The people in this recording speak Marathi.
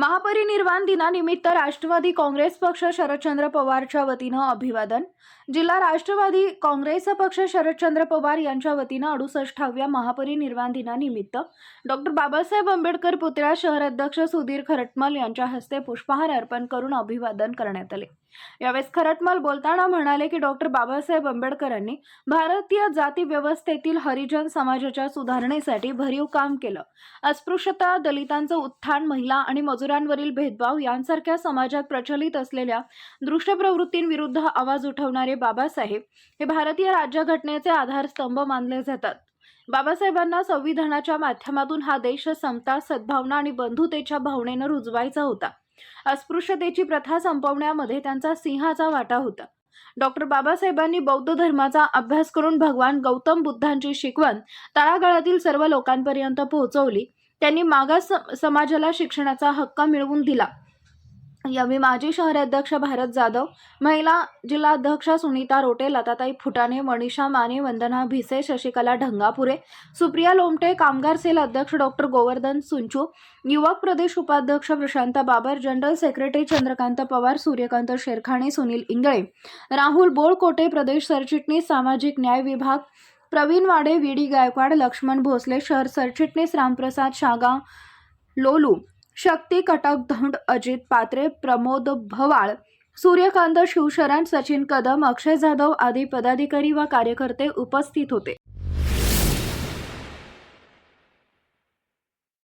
महापरिनिर्वाण दिनानिमित्त राष्ट्रवादी काँग्रेस पक्ष शरदचंद्र पवारच्या वतीनं अभिवादन. जिल्हा राष्ट्रवादी काँग्रेस पक्ष शरदचंद्र पवार यांच्या वतीनं अडुसष्टाव्या महापरिनिर्वाण दिनानिमित्त डॉक्टर बाबासाहेब आंबेडकर पुतळा शहराध्यक्ष सुधीर खरटमल यांच्या हस्ते पुष्पहार अर्पण करून अभिवादन करण्यात आले. यावेळेस खरटमल बोलताना म्हणाले की डॉक्टर बाबासाहेब आंबेडकरांनी भारतीय जाती व्यवस्थेतील हरिजन समाजाच्या सुधारणेसाठी भरीव काम केलं. अस्पृश्यता दलितांचं उत्थान महिला आणि मजूर मजुरांवरील भेदभाव यांसारख्या समाजात प्रचलित असलेल्या दृष्टप्रवृत्तींविरुद्ध आवाज उठवणारे बाबासाहेब हे भारतीय राज्यघटनेचे आधारस्तंभ मानले जातात. बाबासाहेबांना संविधानाच्या माध्यमातून हा देश समता सद्भावना आणि बंधुतेच्या भावनेनं रुजवायचा होता. अस्पृश्यतेची प्रथा संपवण्यामध्ये त्यांचा सिंहाचा वाटा होता. डॉक्टर बाबासाहेबांनी बौद्ध धर्माचा अभ्यास करून भगवान गौतम बुद्धांची शिकवण तळागाळातील सर्व लोकांपर्यंत पोहोचवली. त्यांनी मागास समाजाला शिक्षणाचा हक्क मिळवून दिला. यावेळी माजी शहराध्यक्ष भारत जाधव महिला जिल्हाध्यक्ष सुनीता रोटे लताताई फुटाणे मनीषा माने वंदना भिसे शशिकला ढंगापुरे सुप्रिया लोमटे कामगार सेल अध्यक्ष डॉक्टर गोवर्धन सुंचू युवक प्रदेश उपाध्यक्ष प्रशांत बाबर जनरल सेक्रेटरी चंद्रकांत पवार सूर्यकांत शेरखाणे सुनील इंगळे राहुल बोळकोटे प्रदेश सरचिटणीस सामाजिक न्याय विभाग प्रवीण वाडे व्ही. डी. गायकवाड लक्ष्मण भोसले शहर सरचिटणीस रामप्रसाद शागा लोलू शक्ती कटक धोंड अजित पात्रे प्रमोद भवाळ सूर्यकांत शिवशरण सचिन कदम अक्षय जाधव आदी पदाधिकारी व कार्यकर्ते उपस्थित होते.